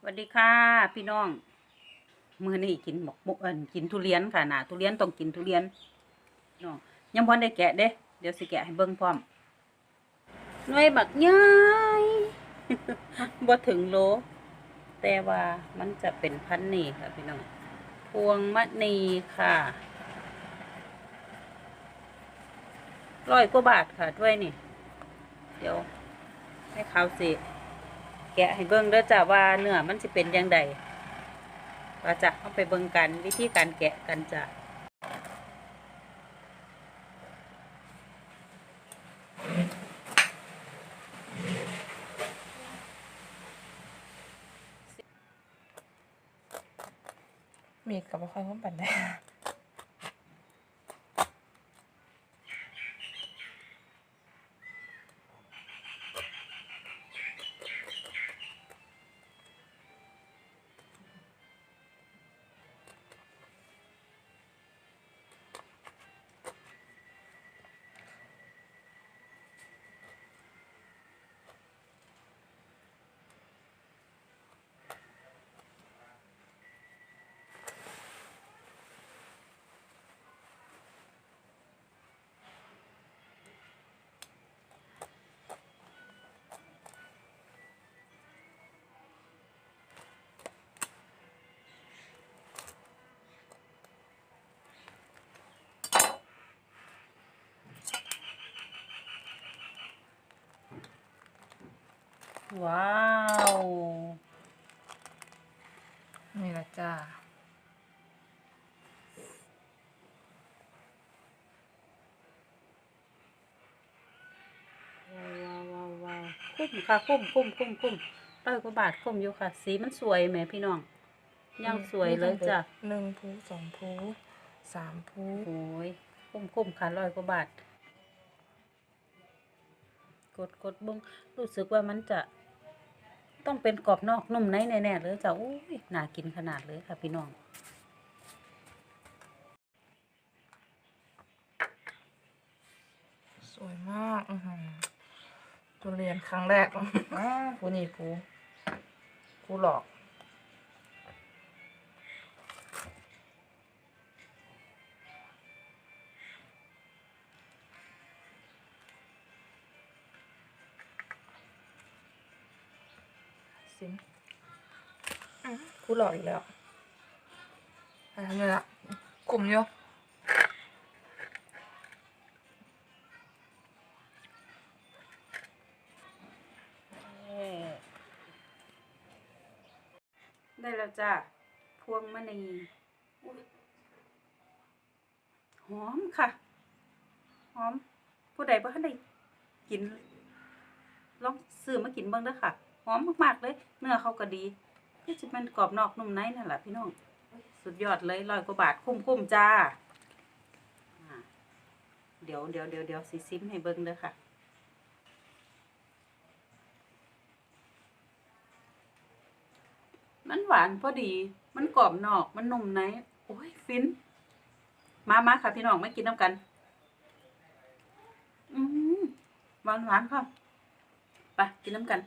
สวัสดีค่ะ พี่น้อง มื้อนี้กินหมกมุเอินกินทุเรียนค่ะนะทุเรียนต้องกินทุเรียนน้องยังบ่ได้แกะเด้ เดี๋ยวสิแกะให้เบิ่งพร้อมหน่วยบักใหญ่บ่ถึงโล แต่ว่ามันจะเป็นพันนี่ค่ะ พี่น้อง พวงมะนีค่ะร้อยกว่าบาทค่ะด้วยนี่ เดี๋ยวให้เขาสิ กะให้เบิ่งเด้อจ้ะว่าเนื้อมันสิเป็นยังไงเราจะเข้าไปเบิ่งกันวิธีการแกะกันจ้ะมีดกับบ่ค่อยคุ้มปันได้ ว้าว นี่ละจ้า ว้าวว้าวว้าวคุ้มค่ะคุ้มคุ้มคุ้มคุ้มร้อยกว่าบาทคุ้มอยู่ค่ะ สีมันสวยแหมพี่น้องยังสวยเลยจ้ะหนึ่งภูสองภูสามภูโอ้ยคุ้มคุ้มค่ะร้อยกว่าบาท กดกดบุ้งรู้สึกว่ามันจะต้องเป็นกรอบนอกนุ่มในแน่ๆเลยจ้ะอุ้ยน่ากินขนาดเลยค่ะพี่น้องสวยมากทุเรียนครั้งแรกอ้าภูนี่กูกูหลอก ซิมอื้อภูหล่ออีกแล้วอันนี้ละกลุ่มอยู่ได้แล้วจ้าพวงมณีหอมค่ะ หอม ผู้ใดบ่ทันได้กิน ลองซื้อมากินเบิ่งเด้อค่ะ อมมากๆเลย เนื้อเขาก็ดีที่จะเป็นกรอบนอกนุ่มในนั่นแหละพี่น้อง สุดยอดเลยร้อยกว่าบาทคุ้มๆจ้าเดี๋ยวเดี๋ยวเดี๋ยวเดี๋ยวสิซิมให้เบิ่งเด้อค่ะมันหวานพอดี มันกรอบนอก มันนุ่มใน โอ้ย ฟิน มามาค่ะพี่น้องมากินน้ำกัน อืมหวานหวานค่ะ ไป กินน้ำกัน